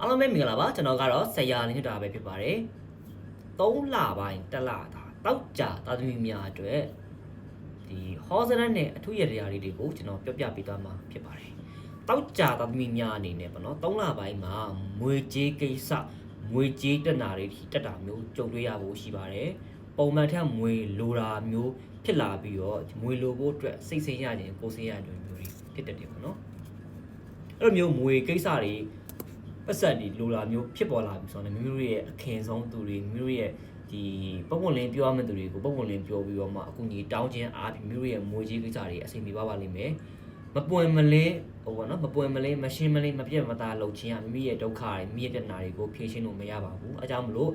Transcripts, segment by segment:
အားလုံးပဲမင်္ဂလာပါကျွန်တော်ကတော့ဆရာလင်းတာပဲဖြစ်ပါတယ်3လပိုင်းတစ်လတာတောက်ကြသာသမီများအတွက်ဒီဟောစရတ်နဲ့အထူးရတရားလေးတွေကိုကျွန်တော်ပြောပြပေးသွားမှာဖြစ်ပါတယ်တောက်ကြသာသမီများအနေနဲ့ပေါ့နော်3လပိုင်းမှာမွေကြေးကိစ္စမွေကြေးတက်နာတွေတက်တာမျိုးကြုံတွေ့ရဖို့ရှိပါတယ်ပုံမှန်ထက်မွေလိုတာမျိုးဖြစ်လာပြီးတော့မွေလိုဖို့အတွက်စိတ်ဆင်းရခြင်းကိုယ်ဆင်းရခြင်းမျိုးတွေဖြစ်တတ်တယ်ပေါ့နော်အဲ့လိုမျိုးမွေကိစ္စတွေ ပတ်ဆက်ဒီလိုလာမျိုးဖြစ်ပေါ်လာပြီဆိုတော့မိမိတို့ရဲ့အခင်ဆုံးသူတွေမိမိတို့ရဲ့ဒီပုံပုံလင်းပြောရမယ့်သူတွေကိုပုံပုံလင်းပြောပြီးတော့မှအခုညီတောင်းခြင်းအားဖြင့်မိမိတို့ရဲ့မွေကြီးကိစ္စတွေအဆင်ပြေပါပါလိမ့်မယ်မပွင့်မလင်းဟိုဘောနော်မပွင့်မလင်းမရှင်းမလင်းမပြတ်မသားလုပ်ခြင်းကမိမိရဲ့ဒုက္ခတွေမိမိရဲ့တဏှာတွေကိုဖြေရှင်းလို့မရပါဘူးအဲကြောင့်မလို့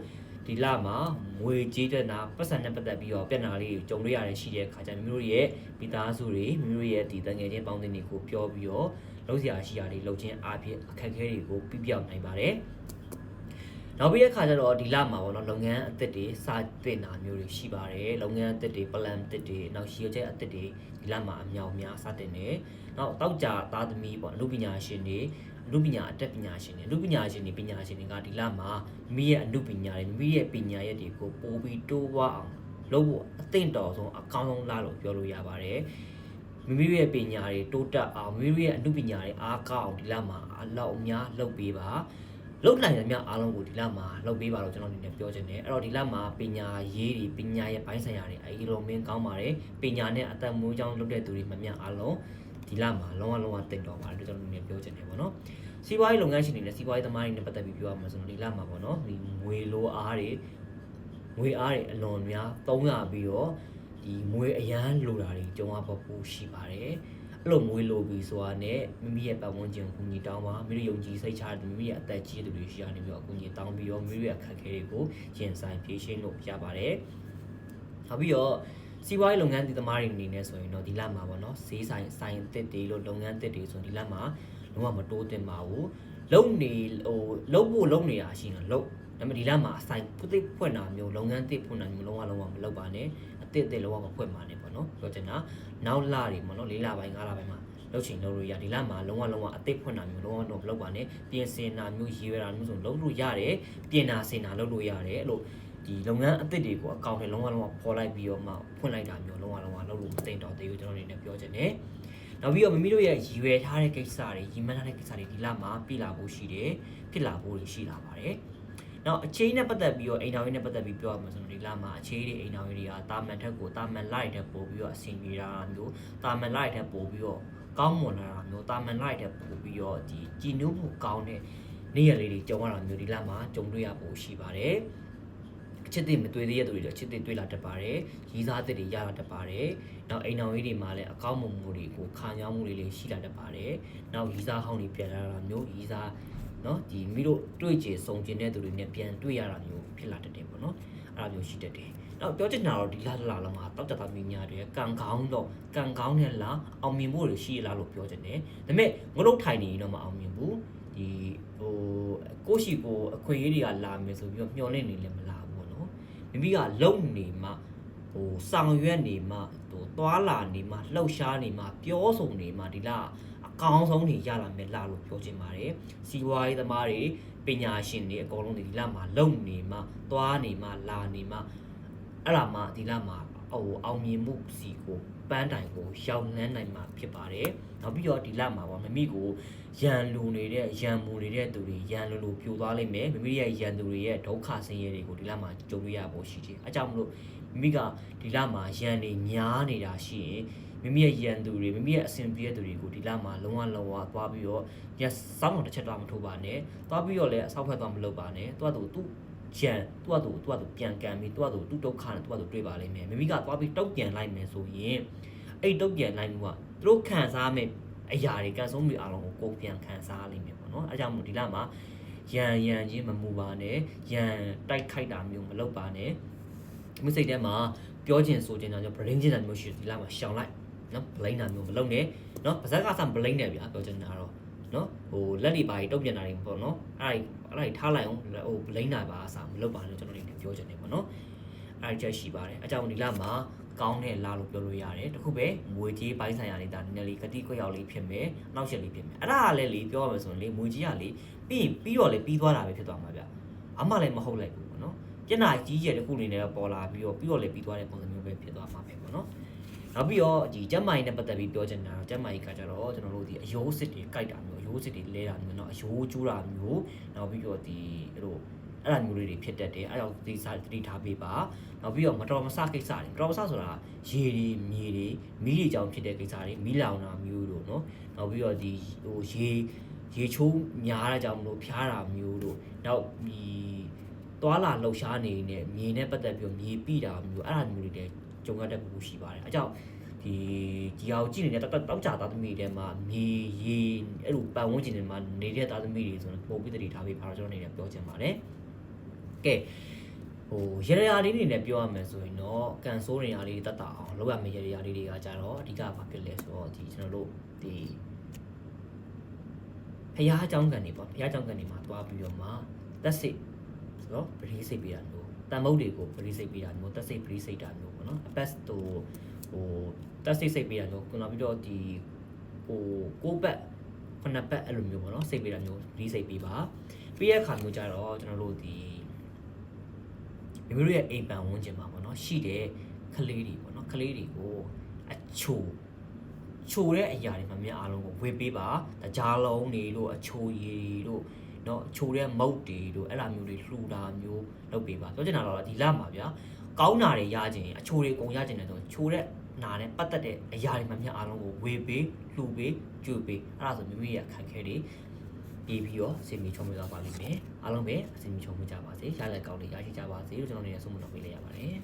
ဒီလမှာမွေကြီးတဲ့နာပတ်စံနဲ့ပတ်သက်ပြီးတော့ပြဿနာလေးကိုကြုံရရတယ်ရှိတဲ့အခါကျမိမိတို့ရဲ့မိသားစုတွေမိမိတို့ရဲ့ဒီတငယ်ချင်းပေါင်းတင်တွေကိုပြောပြီးတော့ လုံးစရာရှိရာတွေလုပ်ခြင်းအပြင်အခက်အခဲတွေကိုပြပြောင်းနိုင်ပါတယ်။နောက်ပြီးတဲ့ခါကျတော့ဒီလမှာပေါ့နော်လုပ်ငန်းအသစ်တွေစတင်တာမျိုးတွေရှိပါတယ်။လုပ်ငန်းအသစ်တွေ plan အသစ်တွေနောက်ရှိရချက်အသစ်တွေဒီလမှာအများအများစတင်နေ။နောက်တောက်ကြသားသမီးပေါ့အမှုပညာရှင်တွေအမှုပညာအတတ်ပညာရှင်တွေအမှုပညာရှင်တွေပညာရှင်တွေကဒီလမှာမိမိရဲ့အမှုပညာတွေမိမိရဲ့ပညာရက်တွေကိုပို့ပြီးတိုးဝအောင်လုပ်ဖို့အသင့်တော်ဆုံးအကောင်းဆုံးလားလို့ပြောလို့ရပါတယ်။ မိမိတို့ရဲ့ပညာတွေတိုးတက်အောင်မိမိတို့ရဲ့အမှုပညာတွေအားကောင်းအောင်ဒီလမှာအလောက်အများလုပ်ပေးပါလုပ်နိုင်တဲ့များအားလုံးကိုဒီလမှာလုပ်ပေးပါလို့ကျွန်တော်အနေနဲ့ပြောချင်တယ်အဲ့တော့ဒီလမှာပညာရေးတွေပညာရဲ့ဘိုင်းဆိုင်ရာတွေအဲဒီလိုမင်းကောင်းပါတယ်ပညာနဲ့အသက်မွေးကြောင်းလုပ်တဲ့သူတွေမှများအားလုံးဒီလမှာလုံးဝလုံးဝတင်တော်ပါတယ်လို့ကျွန်တော်အနေနဲ့ပြောချင်တယ်ပေါ့နော်စီးပွားရေးလုပ်ငန်းရှင်တွေနဲ့စီးပွားရေးသမားတွေနဲ့ပတ်သက်ပြီးပြောရမှာဆိုတော့ဒီလမှာပေါ့နော်ဒီငွေလိုအားတွေငွေအားတွေအလွန်များသုံးရပြီးတော့ ဒီမွေးအရန်လိုတာတွေကြုံရပပူရှိပါတယ်အဲ့လိုမွေးလိုပြီဆိုတာနဲ့မိမိရဲ့ပတ်ဝန်းကျင်ကိုညီတောင်းပါမိမိတို့ယုံကြည်စိတ်ချတဲ့မိမိရဲ့အသက်ကြီးတဲ့လူတွေရှိရနေပြီးတော့အကူညီတောင်းပြီးတော့မိမိရဲ့အခက်အခဲတွေကိုရင်ဆိုင်ဖြေရှင်းလို့ရပါတယ်နောက်ပြီးတော့စီးပွားရေးလုပ်ငန်းဒီသမားတွေအနေနဲ့ဆိုရင်တော့ဒီလမှာပေါ့နော်ဈေးဆိုင်ဆိုင်အသစ်တွေလို့လုပ်ငန်းအသစ်တွေဆိုရင်ဒီလမှာလုံးဝမတိုးတင်ပါဘူး လုံနေဟိုလုံဖို့လုံနေတာရှိရင်လုံဒါပေမဲ့ဒီလမှာအဆိုင်ပုသိဖွင့်တာမျိုးလုပ်ငန်းသစ်ဖွင့်တာမျိုးလုံးဝလုံးဝမလုပ်ပါနဲ့အတစ်အတစ်လုံးဝမဖွင့်ပါနဲ့ပေါ့နော်ပြောချင်တာနောက်လတွေပေါ့နော်၄လပိုင်း၅လပိုင်းမှာလုပ်ချင်လုပ်လို့ရဒီလမှာလုံးဝလုံးဝအတစ်ဖွင့်တာမျိုးလုံးဝတော့မလုပ်ပါနဲ့ပြင်ဆင်တာမျိုးရည်ရွယ်တာမျိုးဆိုလုပ်လို့ရတယ်ပြင်တာဆင်တာလုပ်လို့ရတယ်အဲ့လိုဒီလုပ်ငန်းအသစ်တွေကိုအကောင့်ထဲလုံးဝလုံးဝပေါ်လိုက်ပြီးတော့မှဖွင့်လိုက်တာမျိုးလုံးဝလုံးဝလုပ်လို့မသိတော့သေးဘူးကျွန်တော်အနေနဲ့ပြောချင်တယ် နောက်ပြီးတော့မိမိတို့ရဲ့ရည်ရွယ်ထားတဲ့ကိစ္စတွေရည်မှန်းထားတဲ့ကိစ္စတွေဒီလမှာပြည်လာဖို့ရှိတယ်ဖြစ်လာဖို့ရှိလာပါတယ်နောက်အချင်းနဲ့ပတ်သက်ပြီးတော့အိမ်တော်ရေးနဲ့ပတ်သက်ပြီးပြောရမှာဆိုတော့ဒီလမှာအချင်းတွေအိမ်တော်ရေးတွေကတာမန်ထက်ကိုတာမန်လိုက်တဲ့ပို့ပြီးတော့အဆင်ပြေတာမျိုးတာမန်လိုက်တဲ့ပို့ပြီးတော့ကောင်းမွန်လာတာမျိုးတာမန်လိုက်တဲ့ပို့ပြီးတော့ဒီကြည်နူးမှုကောင်းတဲ့နေ့ရက်လေးတွေကြုံရတာမျိုးဒီလမှာကြုံတွေ့ရဖို့ရှိပါတယ်အ ချစ်သစ်မတွေ့သေးတဲ့သူတွေတော့ချစ်သစ်တွေ့လာတတ်ပါတယ်ရည်စားသစ်တွေရလာတတ်ပါတယ်နောက်အိမ်တော်ကြီးတွေမှာလည်းအကောင့်မမှုတွေကိုခါညောင်းမှုတွေလည်းရှိလာတတ်ပါတယ်နောက်ရည်စားဟောင်းတွေပြန်လာတာမျိုးရည်စားနော်ဒီမိတို့တွေ့ကြဆုံကျင်တဲ့သူတွေနဲ့ပြန်တွေ့ရတာမျိုးဖြစ်လာတတ်တယ်ပေါ့နော်အဲ့လိုမျိုးရှိတတ်တယ်နောက်ပြောချင်တာတော့ဒီလာလာလာမှာတောက်တတာမိများတွေကံကောင်းတော့ကံကောင်းတဲ့လားအောင်မြင်ဖို့တွေရှိရလားလို့ပြောချင်တယ်ဒါပေမဲ့ငလုတ်ထိုင်နေရင်တော့မအောင်မြင်ဘူးဒီဟိုကိုရှိကိုအခွင့်အရေးတွေကလာမယ်ဆိုပြီးတော့မျှော်လင့်နေလည်းမလာဘူး မိမိကလုံနေမှဟိုဆောင်ရွက်နေမှဟိုသွာလာနေမှလှုပ်ရှားနေမှပြောဆိုနေမှဒီလားအကောင်းဆုံးတွေရလာမယ်လားလို့ပြောချင်ပါတယ်။စီးပွားရေးသမားတွေပညာရှင်တွေအကုန်လုံးဒီလမှာလုံနေမှသွားနေမှလာနေမှအဲ့ဒါမှဒီလမှာ ဟိုအောင်မြင်မှုစီကိုပန်းတိုင်ကိုရောက်လန်းနိုင်မှာဖြစ်ပါတယ်။နောက်ပြီးတော့ဒီလမှာပေါ့မမိကိုရန်လူနေတဲ့ရန်မူနေတဲ့သူတွေရန်လူလူပြိုသွားလိမ့်မယ်။မမိရဲ့ရန်သူတွေရဲ့ဒုက္ခဆင်းရဲတွေကိုဒီလမှာကြုံရရဖို့ရှိတယ်။အဲကြောင့်မလို့မိမိကဒီလမှာရန်တွေများနေတာရှိရင်မိမိရဲ့ရန်သူတွေမိမိရဲ့အစဉ်ပြေတဲ့သူတွေကိုဒီလမှာလုံးဝလုံးဝသွားပြီးတော့ညစောင်းတော့တစ်ချက်တော့မထိုးပါနဲ့သွားပြီးတော့လည်းအဆောက်ဖက်သွားမလုပ်ပါနဲ့တွားသူသူ ကြံတွားသူတွားသူပြန်ကန်ပြီးတွားသူသူဒုက္ခနဲ့တွားသူတွေ့ပါလိမ့်မယ်မိမိကသွားပြီးတုတ်ပြန်လိုက်မယ်ဆိုရင်အဲ့တုတ်ပြန်လိုက်မှုကသူတို့ခံစားမဲ့အရာတွေကန်ဆုံးမိအားလုံးကိုကိုယ်ပြန်ခံစားလိမ့်မယ်ပေါ့နော်အဲကြောင့်မို့ဒီလမှာရန်ရန်ချင်းမမူပါနဲ့ရန်တိုက်ခိုက်တာမျိုးမလုပ်ပါနဲ့မိစိတ်ထဲမှာပြောချင်ဆိုချင်တာကြောင့် brain ချင်တာမျိုးရှိတယ်ဒီလမှာရှောင်လိုက်နော်ဘလိန်တာမျိုးမလုပ်နဲ့နော်ပါဇက်ကစဘလိန်တယ်ဗျာပြောချင်တာတော့ နော်ဟိုလက်တွေပါတုတ်ပြန်တာတွေပေါ့နော်အဲ့ဒါအဲ့ဒါထားလိုက်အောင်ဟိုဘလိန်တာပါအစားမလုပ်ပါနဲ့ကျွန်တော်တို့ပြောချင်တယ်ပေါ့နော်အဲ့ဒါချက်ရှိပါတယ်အကြောင်းဒီလမှာကကောင်းတဲ့လာလို့ပြောလို့ရတယ်တခုပဲငွေကြီးပိုင်းဆိုင်ရာလေးဒါနည်းနည်းလေးကတိကွက်ရောက်လေးဖြစ်မယ်နောက်ချက်လေးဖြစ်မယ်အဲ့ဒါကလည်းလေပြောရမယ်ဆိုရင်လေငွေကြီးကလေပြီးရင်ပြီးတော့လေပြီးသွားတာပဲဖြစ်သွားမှာဗျအမှလည်းမဟုတ်လိုက်ဘူးပေါ့နော်ကျန်တာကြီးကျယ်တစ်ခုအနေနဲ့တော့ပေါ်လာပြီးတော့ပြီးတော့လေပြီးသွားတဲ့ပုံစံမျိုးပဲဖြစ်သွားမှာပဲပေါ့နော် နောက်ပြီးတော့ဒီကျက်မိုင်နဲ့ပတ်သက်ပြီးပြောချင်တာတော့ကျက်မိုင်ကကြတော့ကျွန်တော်တို့ဒီအယိုးစစ်တွေကြိုက်တာမျိုးအယိုးစစ်တွေလဲတာမျိုးเนาะအယိုးကျိုးတာမျိုးနောက်ပြီးတော့ဒီအဲ့လိုအဲ့လိုမျိုးလေးတွေဖြစ်တတ်တယ်အဲ့တော့ဒီစားတိထားပေးပါနောက်ပြီးတော့မတော်မဆကိစ္စတွေမတော်မဆဆိုတာရေတွေမြေတွေမီးတွေကြောင့်ဖြစ်တဲ့ကိစ္စတွေမီးလောင်တာမျိုးတို့เนาะနောက်ပြီးတော့ဒီဟိုရေရေချိုးများတာကြောင့်မလို့ဖျားတာမျိုးတို့နောက်ဒီသွာလာလှုပ်ရှားနေနေမြေနဲ့ပတ်သက်ပြီးတော့မြေပိတာမျိုးအဲ့ဒါမျိုးတွေလည်း ကြုံရတတ်မှုရှိပါတယ်အဲကြောင့်ဒီဒီအောင်ကြည့်နေတဲ့တောက်တောက်ကြသားသမီးတွေထဲမှာမြေရေအဲ့လိုပတ်ဝန်းကျင်တွေမှာနေတဲ့သားသမီးတွေဆိုတော့ပုံပြီးတတိထားပြီးပါတော့ကျွန်တော်အနေနဲ့ပြောချင်ပါတယ်ကဲဟိုရရရာလေးတွေနဲ့ပြောရမယ်ဆိုရင်တော့ကန်ဆိုးနေရာလေးတတ်တာအောင်လုပ်ရမယ့်ရရရာလေးတွေကကြတော့အဓိကဘာဖြစ်လဲဆိုတော့ဒီကျွန်တော်တို့ဒီဖះအကြောင်းကန်တွေပေါ့ဖះအကြောင်းကန်တွေမှာတွားပြီးတော့မှတက်စိတ်ဆိုတော့ပရိစိတ်ပေးတာမျိုး တန်မုတ်တွေကိုပရိစိတ်ပေးတာမျိုးတက်စိတ်ပရိစိတ်တာမျိုးပေါ့နော်အပတ်ဟိုဟိုတက်စိတ်စိတ်ပေးတာမျိုးခုနပြီးတော့ဒီဟိုကိုဘက်ခုနဘက်အဲ့လိုမျိုးပေါ့နော်စိတ်ပေးတာမျိုးဒီစိတ်ပေးပါပြီးရခါမျိုးကြတော့ကျွန်တော်တို့ဒီမိမိတို့ရဲ့အိမ်ပန်ဝန်းကျင်မှာပေါ့နော်ရှိတဲ့ကလေးတွေပေါ့နော်ကလေးတွေကိုအချိုချိုတဲ့အရာတွေမှများအားလုံးကိုဝေပေးပါတကြားလုံးတွေလို့အချိုရည်တို့ เนาะချိုတဲ့မုတ်တွေတို့အဲ့လိုမျိုးတွေလှူတာမျိုးလုပ်ပေးပါပြောချင်တာတော့ဒီလမှာဗျာ ကောင်းတာတွေရခြင်းအချိုတွေအကုန်ရခြင်းတယ်ဆိုချိုတဲ့နာနဲ့ပတ်သက်တဲ့အရာတွေမှမျှအားလုံးကိုဝေပေးလှူပေးကြွပေးအဲ့ဒါဆိုမိမိရဲ့အခက်အခဲတွေပြီးပြီးတော့စင်မီချုံမိသွားပါလိမ့်မယ်အားလုံးပဲအစင်မီချုံမိကြပါစေရတဲ့ကောင်းတွေရရှိကြပါစေလို့ကျွန်တော်နေနဲ့ဆုံးမတော်ပေးလိုက်ရပါတယ်